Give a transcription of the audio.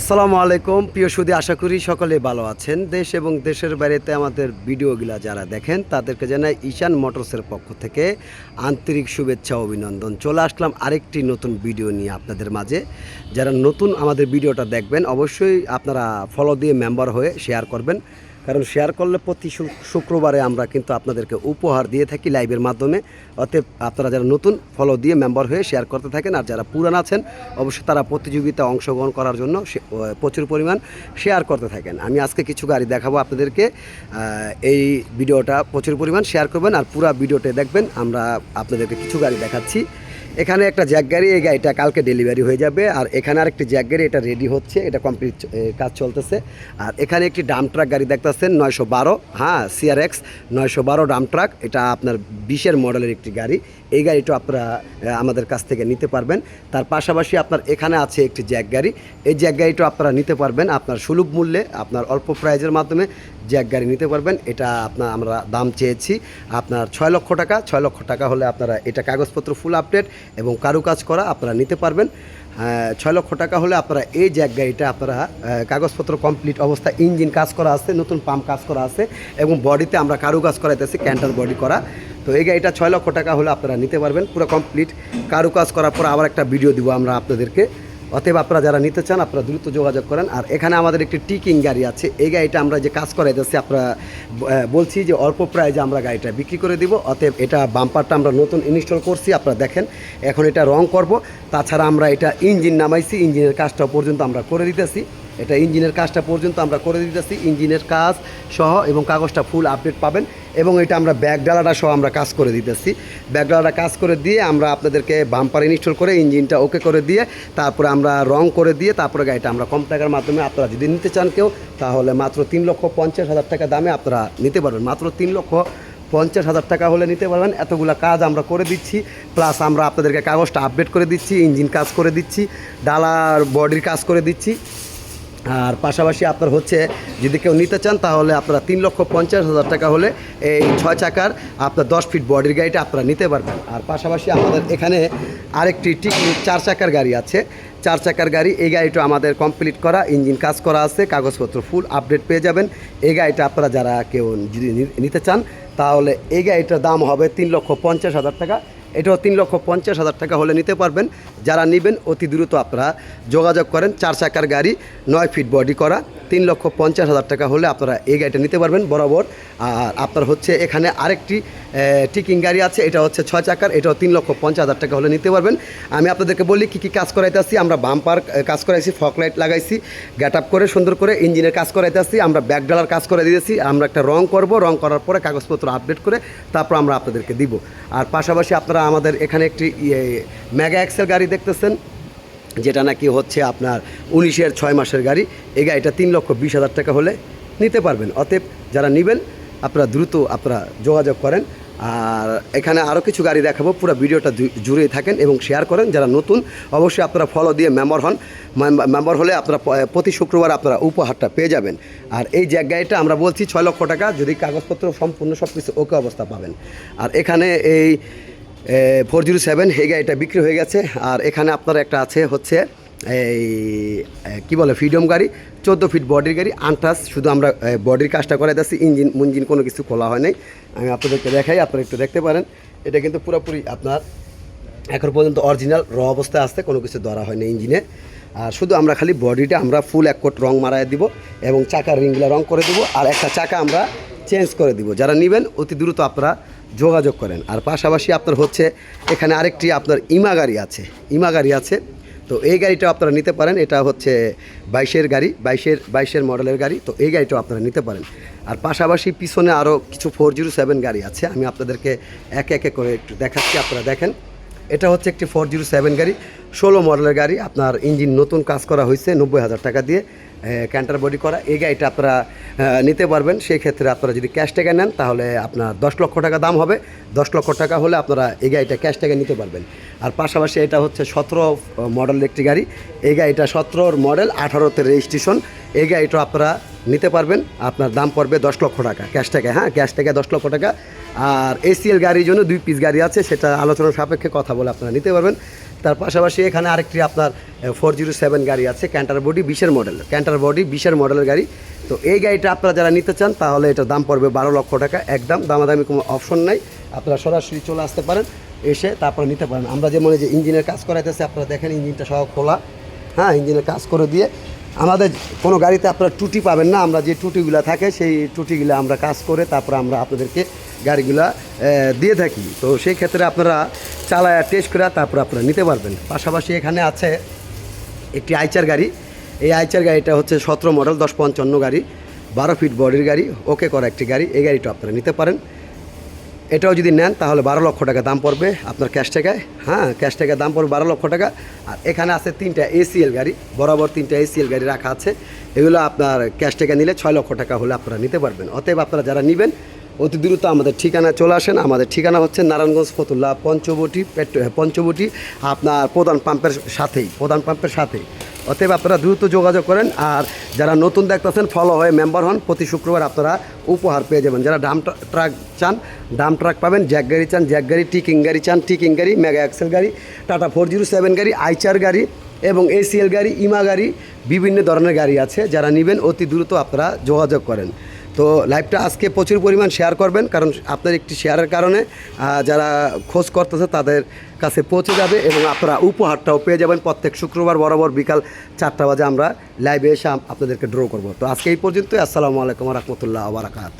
আসসালামু আলাইকুম। প্রিয় সুদী, আশা করি সকলে ভালো আছেন। দেশ এবং দেশের বাইরেতে আমাদের ভিডিওগুলা যারা দেখেন, তাদেরকে জানাই ঈশান মোটরসের পক্ষ থেকে আন্তরিক শুভেচ্ছা অভিনন্দন। চলে আসলাম আরেকটি নতুন ভিডিও নিয়ে আপনাদের মাঝে। যারা নতুন আমাদের ভিডিওটা দেখবেন, অবশ্যই আপনারা ফলো দিয়ে মেম্বার হয়ে শেয়ার করবেন। কারণ শেয়ার করলে প্রতি শুক্রবারে আমরা কিন্তু আপনাদেরকে উপহার দিয়ে থাকি লাইভের মাধ্যমে। অতএব আপনারা যারা নতুন ফলো দিয়ে মেম্বার হয়ে শেয়ার করতে থাকেন। আর যারা পুরান আছেন, অবশ্যই তারা প্রতিযোগিতায় অংশগ্রহণ করার জন্য প্রচুর পরিমাণ শেয়ার করতে থাকেন। আমি আজকে কিছু গাড়ি দেখাবো আপনাদেরকে। এই ভিডিওটা প্রচুর পরিমাণ শেয়ার করবেন। আর পুরো ভিডিওটা দেখবেন। আমরা আপনাদেরকে কিছু গাড়ি দেখাচ্ছি। এখানে একটা জ্যাক গাড়ি, এই গাড়িটা কালকে ডেলিভারি হয়ে যাবে। আর এখানে আরেকটি জ্যাক গাড়ি, এটা রেডি হচ্ছে, এটা কমপ্লিট কাজ চলতেছে। আর এখানে একটি ডাম ট্রাক গাড়ি দেখতেছেন, নয়শো বারো হ্যাঁ সিআরএক্স নয়শো বারো ডাম ট্রাক এটা আপনার বিশের মডেলের একটি গাড়ি। এই গাড়িটা আপনারা আমাদের কাছ থেকে নিতে পারবেন। তার পাশাপাশি আপনার এখানে আছে একটি জ্যাক গাড়ি। এই জ্যাক গাড়িটা আপনারা নিতে পারবেন। আপনার সুলভ মূল্যে, আপনার অল্প প্রাইজের মাধ্যমে জ্যাক গাড়ি নিতে পারবেন। এটা আপনার, আমরা দাম চেয়েছি আপনার ছয় লক্ষ টাকা। ছয় লক্ষ টাকা হলে আপনারা এটা কাগজপত্র ফুল আপডেট এবং কারুকাজ করা আপনারা নিতে পারবেন। ছয় লক্ষ টাকা হলে আপনারা এই জ্যাক গাড়িটা আপনারা কাগজপত্র কমপ্লিট অবস্থা ইঞ্জিন কাজ করা আছে, নতুন পাম্প কাজ করা আছে এবং বডিতে আমরা কারুকাজ করাইতেছি ক্যান্টার বডি করা। তো এই গাড়িটা ছয় লক্ষ টাকা হলে আপনারা নিতে পারবেন, পুরো কমপ্লিট কারুকাজ করার পর আবার একটা ভিডিও দিব আমরা আপনাদেরকে। অতএব আপনারা যারা নিতে চান, আপনারা দ্রুত যোগাযোগ করেন। আর এখানে আমাদের একটি টিকিং গাড়ি আছে। এই গাড়িটা আমরা যে কাজ করাই করাইতেছি আপনারা বলছি যে অল্প প্রাইজে আমরা গাড়িটা বিক্রি করে দিব। অতএব এটা বাম্পারটা আমরা নতুন ইনস্টল করছি, আপনারা দেখেন। এখন এটা রং করব। তাছাড়া আমরা এটা ইঞ্জিন নামাইছি। ইঞ্জিনের কাজটা পর্যন্ত আমরা করে দিতেছি। এটা ইঞ্জিনের কাজটা পর্যন্ত আমরা করে দিতেছি, ইঞ্জিনের কাজ সহ এবং কাগজটা ফুল আপডেট পাবেন এবং এটা আমরা ব্যাগ ডালাটা সহ আমরা কাজ করে দিতেছি। ব্যাগ ডালাটা কাজ করে দিয়ে আমরা আপনাদেরকে বাম্পার ইনস্টল করে ইঞ্জিনটা ওকে করে দিয়ে তারপরে আমরা রং করে দিয়ে তারপরে গাড়িটা আমরা কম টাকার মাধ্যমে আপনারা যদি নিতে চান কেউ, তাহলে মাত্র তিন লক্ষ পঞ্চাশ হাজার টাকা দামে আপনারা নিতে পারবেন। মাত্র তিন লক্ষ পঞ্চাশ হাজার টাকা হলে নিতে পারবেন। এতগুলো কাজ আমরা করে দিচ্ছি প্লাস আমরা আপনাদেরকে কাগজটা আপডেট করে দিচ্ছি, ইঞ্জিন কাজ করে দিচ্ছি, ডালার বডির কাজ করে দিচ্ছি। আর পাশাপাশি আপনার হচ্ছে, যদি কেউ নিতে চান, তাহলে আপনারা তিন লক্ষ পঞ্চাশ হাজার টাকা হলে এই ছয় চাকার আপনার দশ ফিট বডির গাড়িটা আপনারা নিতে পারবেন। আর পাশাপাশি আমাদের এখানে আরেকটি ঠিক চার চাকার গাড়ি আছে। চার চাকার গাড়ি, এই গাড়িটা আমাদের কমপ্লিট করা, ইঞ্জিন কাজ করা আছে, কাগজপত্র ফুল আপডেট পেয়ে যাবেন। এই গাড়িটা আপনারা যারা কেউ যদি নিতে চান, তাহলে এই গাড়িটার দাম হবে তিন লক্ষ পঞ্চাশ হাজার টাকা। এটাও তিন লক্ষ পঞ্চাশ হাজার টাকা হলে নিতে পারবেন। যারা নেবেন, অতি দ্রুত আপনারা যোগাযোগ করেন। চার চাকার গাড়ি, নয় ফিট বডি করা। তিন লক্ষ পঞ্চাশ হাজার টাকা হলে আপনারা এই গাড়িটা নিতে পারবেন বরাবর। আর আপনার হচ্ছে এখানে আরেকটি টিকিং গাড়ি আছে, এটা হচ্ছে ছয় চাকার, এটাও তিন লক্ষ পঞ্চাশ হাজার টাকা হলে নিতে পারবেন। আমি আপনাদেরকে বলি কী কী কাজ করাইতে আসছি আমরা বাম্পার কাজ করাইছি ফক লাইট লাগাইছি গ্যাট আপ করে, সুন্দর করে ইঞ্জিনের কাজ করাইতে আসছি আমরা ব্যাক ডালার কাজ করে দিয়েছি, আমরা একটা রং করব, রং করার পরে কাগজপত্র আপডেট করে তারপর আমরা আপনাদেরকে দিব। আর পাশাপাশি আপনারা আমাদের এখানে একটি মেগা এক্সেল গাড়ি দেখতেছেন যেটা নাকি হচ্ছে আপনার উনিশের ছয় মাসের গাড়ি। এই গাড়িটা তিন লক্ষ বিশ হাজার টাকা হলে নিতে পারবেন। অতএব যারা নেবেন, আপনারা দ্রুত আপনারা যোগাযোগ করেন। আর এখানে আরও কিছু গাড়ি দেখাবো, পুরো ভিডিওটা জুড়েই থাকেন এবং শেয়ার করেন। যারা নতুন, অবশ্যই আপনারা ফলো দিয়ে মেম্বার হন। মেম্বার হলে আপনারা প্রতি শুক্রবার আপনারা উপহারটা পেয়ে যাবেন। আর এই জ্যাক গাড়িটা আমরা বলছি ছয় লক্ষ টাকা, যদি কাগজপত্র সম্পূর্ণ সব কিছু ওকে অবস্থা পাবেন। আর এখানে এই ফোর জিরো সেভেন এই গাড়িটা বিক্রি হয়ে গেছে। আর এখানে আপনার একটা আছে হচ্ছে এই কি বলে, ফ্রিডম গাড়ি, চোদ্দ ফিট বডির গাড়ি, আনটাস, শুধু আমরা বডির কাজটা করে দিচ্ছি ইঞ্জিন, মুঞ্জিন কোনো কিছু খোলা হয় নাই। আমি আপনাদেরকে দেখাই, আপনারা একটু দেখতে পারেন। এটা কিন্তু পুরোপুরি আপনার এখন পর্যন্ত অরিজিনাল, র অবস্থায় আসতে কোনো কিছু ধরা হয়নি ইঞ্জিনে। আর শুধু আমরা খালি বডিটা আমরা ফুল এক কোট রং মারায় দিব এবং চাকার রিংগুলো রং করে দেবো। আর একটা চাকা আমরা চেঞ্জ করে দিব। যারা নেবেন, অতি দ্রুত আপনারা যোগাযোগ করেন। আর পাশাপাশি আপনার হচ্ছে, এখানে আরেকটি আপনার ইমা গাড়ি আছে। ইমা গাড়ি আছে। তো এই গাড়িটা আপনারা নিতে পারেন। এটা হচ্ছে বাইশের গাড়ি, বাইশের বাইশের মডেলের গাড়ি। তো এই গাড়িটাও আপনারা নিতে পারেন। আর পাশাপাশি পিছনে আরও কিছু ফোর জিরো সেভেন গাড়ি আছে। আমি আপনাদেরকে একে একে করে একটু দেখাচ্ছি, আপনারা দেখেন। এটা হচ্ছে একটি ফোর জিরো সেভেন গাড়ি, ষোলো মডেলের গাড়ি। আপনার ইঞ্জিন নতুন কাজ করা হয়েছে, নব্বই হাজার টাকা দিয়ে ক্যান্টার বডি করা। এই গাড়িটা আপনারা নিতে পারবেন। সেই ক্ষেত্রে আপনারা যদি ক্যাশ টাকা নেন, তাহলে আপনার দশ লক্ষ টাকা দাম হবে। দশ লক্ষ টাকা হলে আপনারা এই গাড়িটা ক্যাশ টাকা নিতে পারবেন। আর পাশাপাশি এটা হচ্ছে সতেরো মডেল একটি গাড়ি। এই গাড়িটা সতেরোর মডেল আঠারোতে রেজিস্ট্রেশন এই গাড়িটা আপনারা নিতে পারবেন। আপনার দাম পড়বে দশ লক্ষ টাকা, ক্যাশ টাকা হ্যাঁ ক্যাশ টাকা দশ লক্ষ টাকা। আর এসিএল গাড়ির জন্য দুই পিস গাড়ি আছে, সেটা আলোচনার সাপেক্ষে কথা বলে আপনারা নিতে পারবেন। তার পাশাপাশি এখানে আরেকটি আপনার ফোর জিরো সেভেন গাড়ি আছে ক্যান্টার বডি বিশের মডেল ক্যান্টার বডি বিশের মডেলের গাড়ি। তো এই গাড়িটা আপনারা যারা নিতে চান, তাহলে এটার দাম পড়বে বারো লক্ষ টাকা, একদম দামাদামি কোনো অপশন নাই। আপনারা সরাসরি চলে আসতে পারেন, এসে তারপরে নিতে পারেন। আমরা যেমন যে ইঞ্জিনের কাজ করাইতেছি, আপনারা দেখেন ইঞ্জিনটা সহ খোলা। হ্যাঁ ইঞ্জিনের কাজ করে দিয়ে আমাদের কোনো গাড়িতে আপনারা টুটি পাবেন না, আমরা যে টুটিগুলো থাকে সেই টুটিগুলো আমরা কাজ করে তারপরে আমরা আপনাদেরকে গাড়িগুলা দিয়ে থাকি। তো সেই ক্ষেত্রে আপনারা চালায় টেস্ট করে তারপরে আপনারা নিতে পারবেন। পাশাপাশি এখানে আছে একটি আইচার গাড়ি। এই আইচার গাড়িটা হচ্ছে সতেরো মডেল, দশ পঞ্চান্ন গাড়ি, বারো ফিট বডির গাড়ি, ওকে করা একটি গাড়ি। এই গাড়িটা আপনারা নিতে পারেন। এটাও যদি নেন, তাহলে বারো লক্ষ টাকা দাম পড়বে আপনার ক্যাশ টাকায়। হ্যাঁ ক্যাশ টাকায় দাম পড়বে বারো লক্ষ টাকা। আর এখানে আছে তিনটা এসিএল গাড়ি, বরাবর তিনটা এসিএল গাড়ি রাখা আছে। এগুলো আপনার ক্যাশ টাকা নিলে ছয় লক্ষ টাকা হলে আপনারা নিতে পারবেন। অতএব আপনারা যারা নেবেন, অতি দ্রুত আমাদের ঠিকানা চলে আসেন। আমাদের ঠিকানা হচ্ছে নারায়ণগঞ্জ ফতুল্লা পঞ্চবটি, পেট্রো পঞ্চবটি, আপনার প্রধান পাম্পের সাথেই, প্রধান পাম্পের সাথেই। অতএব আপনারা দ্রুত যোগাযোগ করেন আর যারা নতুন দেখতেছেন ফলো হয়ে মেম্বার হন। প্রতি শুক্রবার আপনারা উপহার পেয়ে যাবেন। যারা ডাম ট্রাক চান ডাম ট্রাক পাবেন জ্যাক গাড়ি চান জ্যাক গাড়ি টিকিং গাড়ি চান টিকিং গাড়ি মেগা এক্সেল গাড়ি টাটা ফোর জিরো সেভেন গাড়ি আইচার গাড়ি এবং এসিএল গাড়ি ইমা গাড়ি, বিভিন্ন ধরনের গাড়ি আছে। যারা নেবেন, অতি দ্রুত আপনারা যোগাযোগ করেন। তো লাইভটা আজকে প্রচুর পরিমাণ শেয়ার করবেন, কারণ আপনার একটি শেয়ারের কারণে যারা খোঁজ করতেছে তাদের কাছে পৌঁছে যাবে এবং আপনারা উপহারটাও পেয়ে যাবেন। প্রত্যেক শুক্রবার বরাবর বিকাল চারটা বাজে আমরা লাইভে এসে আপনাদেরকে ড্র করব। তো আজকে এই পর্যন্ত আসসালামু আলাইকুম রহমতুল্লাহ আবরাকাত